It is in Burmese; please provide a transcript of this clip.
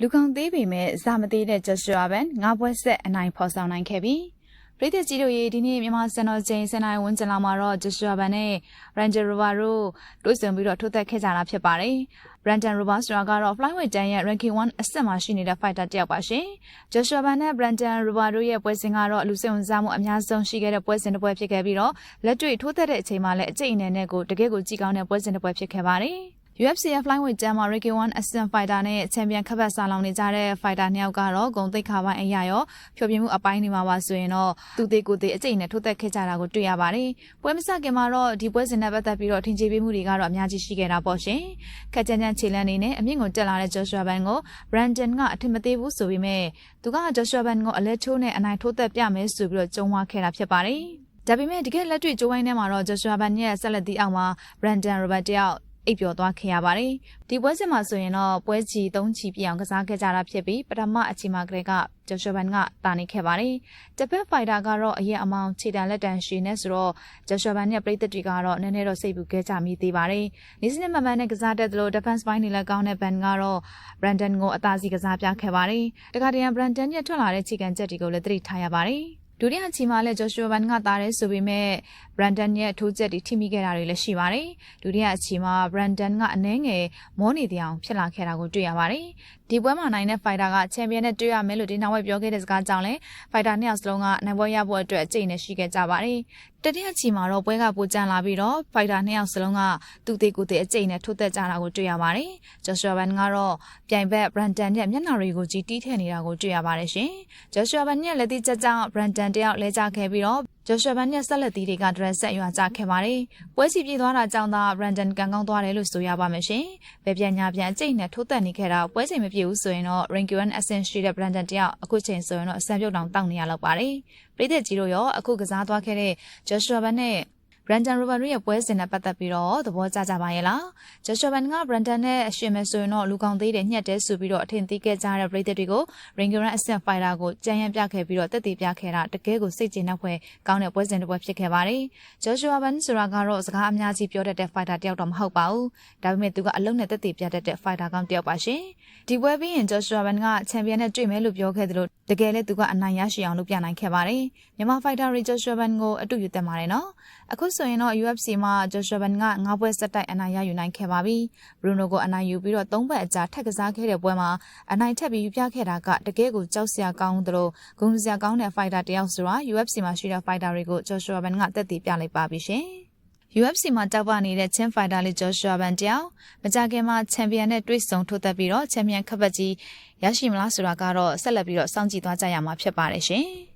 လူကောင်သေးပေမဲ့ဇာမသေးတဲ့ဂျက်ရှူအာဘန်ငါးပွဲဆက်အနိုင်ဖော်ဆောင်နိုင်ခဲ့ပြီပရိသတ်ကြီးတို့ရေဒီနေ့မြန်မာစံတော်ချိန်စနေဝန်ကျင်လာမှာတော့ဂျက်ရှူအာဘန်နဲ့ရန်ဂျာရိုဘာတို့တွေ့ဆုံပြီးတော့ထိုးသက်ခဲ့ကြတာဖြစ်ပါတယ်ရန်တန်ရိုဘာဆိုတာကတော့ flyweight တန်းရဲ့ ranking 1အဆင့်မှာရှိနေတဲ့ fighter တစ်ယောက်ပါရှင်ဂျက်ရှူအာဘန်နဲ့ Brandon Roba တို့ရဲ့ပွဲစဉ်ကတော့လူစိတ်ဝင်စားမှုအများဆုံးရှိခဲ့တဲ့ပွဲစဉ်တစ်ပွဲဖြစ်ခဲ့ပြီးတော့လက်တွေ့ထိုးသက်တဲ့အချိန်မှာလည်းအကျိတ်အနေနဲ့ကိုတကယ့်ကိုကြည်ကောင်းတဲ့ပွဲစဉ်တစ်ပွဲဖြစ်ခဲ့ပါတယ် UFC Flyweight ကျမ်းမှာ Ricky One Ascent Fighter နဲ့ချန်ပီယံခပ်ပတ်ဆာလောင်နေကြတဲ့ Fighter နှစ်ယောက်ကတော့ဂုံသိက္ခာပိုင်းအရာရောဖြောပြမှုအပိုင်းတွေမှာပါဆိုရင်တော့သူသေးကိုသေးအကျိတ်နဲ့ထိုးသက်ခဲ့ကြတာကိုတွေ့ရပါတယ်။ပွဲမစခင်မှာတော့ဒီပွဲစဉ်နဲ့ပတ်သက်ပြီးတော့ထင်ကြေးပေးမှုတွေကတော့အများကြီးရှိခဲ့တာပေါ့ရှင်။ခက်ကြမ်းကြမ်းခြေလန်းနေနဲ့အမြင့်ကိုတက်လာတဲ့ Joshua Ban ကို Brandon ကအထင်မသေးဘူးဆိုပေမဲ့သူက Joshua Ban ကိုအလဲချိုးနဲ့အနိုင်ထိုးသက်ပြမယ်ဆိုပြီးတော့ကြုံဝါခဲ့တာဖြစ်ပါတယ်။ဒါပေမဲ့တကယ်လက်တွေ့ကြိုးဝိုင်းထဲမှာတော့ Joshua Ban ရဲ့ဆက်လက်တီးအောင်မှာ Brandon Robert တယောက် အိပ်ပျော်သွားခဲ့ရပါတယ်။ဒီပွဲစဉ်မှာဆိုရင်တော့ပွဲချီ၃ချီပြအောင်ကစားခဲ့ကြတာဖြစ်ပြီးပထမအချီမှာကလေးကဂျော်ရှဘန်ကတာနေခဲ့ပါတယ်။တစ်ဖက်ဖိုင်တာကတော့အရင်အမောင်ခြေတံလက်တံရှည်နေဆိုတော့ဂျော်ရှဘန်နဲ့ပြည်သက်တွေကတော့နည်းနည်းတော့စိတ်ပူခဲ့ကြမိသေးပါတယ်။နေစနစ်မမှန်နဲ့ကစားတတ်သလို defense ပိုင်းတွေလည်းကောင်းတဲ့ဘန်ကတော့ Brandon ကိုအသာစီကစားပြခဲ့ပါတယ်။တခါတည်း Brandon ရဲ့ထွက်လာတဲ့ခြေကန်ချက်တွေကိုလည်းသတိထားရပါတယ်။ဒုတိယချီမှာလည်းဂျော်ရှူဘန်ကတားရဲဆိုပေမဲ့ ဘရန်ဒန်ရဲ့ထိုးချက်တွေထိမိခဲ့တာတွေလည်းရှိပါတယ်။ဒုတိယချီမှာဘရန်ဒန်ကအနှဲငယ်မောနေတဲ့အအောင်ဖြစ်လာခဲ့တာကိုတွေ့ရပါတယ်။ဒီပွဲမှာနိုင်တဲ့ဖိုင်တာကချန်ပီယံနဲ့တွေ့ရမယ်လို့ဒီနောက်ဝက်ပြောခဲ့တဲ့စကားကြောင့်လည်းဖိုင်တာနှစ်ယောက်စလုံးကနိုင်ပွဲရဖို့အတွက်အကျိတ်နဲ့ရှိခဲ့ကြပါတယ်။တတိယချီမှာတော့ပွဲကပိုကြံလာပြီးတော့ဖိုင်တာနှစ်ယောက်စလုံးကသူ့သေးကိုယ်သေးအကျိတ်နဲ့ထိုးသက်ကြတာကိုတွေ့ရပါတယ်။ဂျော်ရှူဘန်ကတော့ပြိုင်ဘက်ဘရန်ဒန်ရဲ့မျက်နှာတွေကိုကြည်တီးထည့်နေတာကိုတွေ့ရပါတယ်ရှင်။ဂျော်ရှူဘန်ရဲ့လက်သီးချက်ကြောင့်ဘရန်ဒန်တယောက်လဲကျခဲ့ပြီးတော့ ဂျော်ရှွာဘန်နဲ့ဆက်လက်သီးတွေကဒရက်ဆက်ရွာကြခဲ့ပါတယ်။ပွဲစီပြေးသွားတာကြောင့်သာရန်ဒန်ကန်ကောင်းသွားတယ်လို့ဆိုရပါမယ်ရှင်။ဘယ်ပြန်ညာပြန်အကျိတ်နဲ့ထိုးတက်နေခဲ့တာပွဲချိန်မပြေဘူးဆိုရင်တော့ Rankin Ascent ရှိတဲ့ Brandon တယောက်အခုချိန်ဆိုရင်တော့အစံပြုတ်တောင်တောက်နေရလောက်ပါတယ်။ပြည်သက်ကြီးတို့ရောအခုကစားသွားခဲ့တဲ့ဂျော်ရှွာဘန်နဲ့ Brandon Roberts ရဲ့ပွဲစဉ်နဲ့ပတ်သက်ပြီးတော့သဘောကျကြပါရဲ့လား Joshua Ban က Brandon နဲ့အရှင်မဲ့ဆိုရင်တော့လူကောင်းသေးတယ်ညှက်တဲဆိုပြီးတော့အထင်သေးခဲ့ကြတဲ့ပရိသတ်တွေကို Ringer Ascent Fighter ကိုကြံရံပြခဲ့ပြီးတော့တက်တည်ပြခဲ့တာတကယ်ကိုစိတ်ကျေနပ်ဖွယ်ကောင်းတဲ့ပွဲစဉ်တစ်ပွဲဖြစ်ခဲ့ပါတယ် Joshua Ban ဆိုတာကတော့စကားအများကြီးပြောတတ်တဲ့ fighter တယောက်တော့မဟုတ်ပါဘူးဒါပေမဲ့သူကအလုံးနဲ့တက်တည်ပြတတ်တဲ့ fighter ကောင်းတယောက်ပါရှင်ဒီပွဲပြီးရင် Joshua Ban ကချန်ပီယံနဲ့တွေ့မယ်လို့ပြောခဲ့သလိုတကယ်လည်းသူကအနိုင်ရရှိအောင်လုပ်ပြနိုင်ခဲ့ပါတယ်မြန်မာ fighter Joshua Ban ကိုအတူယူတက်ပါတယ်နော်အခုဆိုရင်တော့ UFC မှာ Joshua Ban ကငါးပွဲဆက်တိုက်အနိုင်ရယူနိုင်ခဲ့ပါပြီ။ Bruno ကိုအနိုင်ယူပြီးတော့၃ပတ်အကြာထပ်ကစားခဲ့တဲ့ပွဲမှာအနိုင်ထက်ပြီးယူပြခဲ့တာကတကယ်ကိုကြောက်စရာကောင်းသလိုဂုဏ်စရာကောင်းတဲ့ fighter တယောက်ဆိုတာ UFC မှာရှိတဲ့ fighter တွေကို Joshua Ban ကတက်တည်ပြလိုက်ပါပြီရှင်။ UFC မှာတောက်ပနေတဲ့ချင်းဖိုင်တာလေး Joshua Ban တယောက်မကြခင်မှာချန်ပီယံနဲ့တွေ့ဆုံထိုးသက်ပြီးတော့ချန်ပီယံခပ်ပတ်ကြီးရရှိမလားဆိုတာကတော့ဆက်လက်ပြီးတော့စောင့်ကြည့်သွားကြရမှာဖြစ်ပါတယ်ရှင်။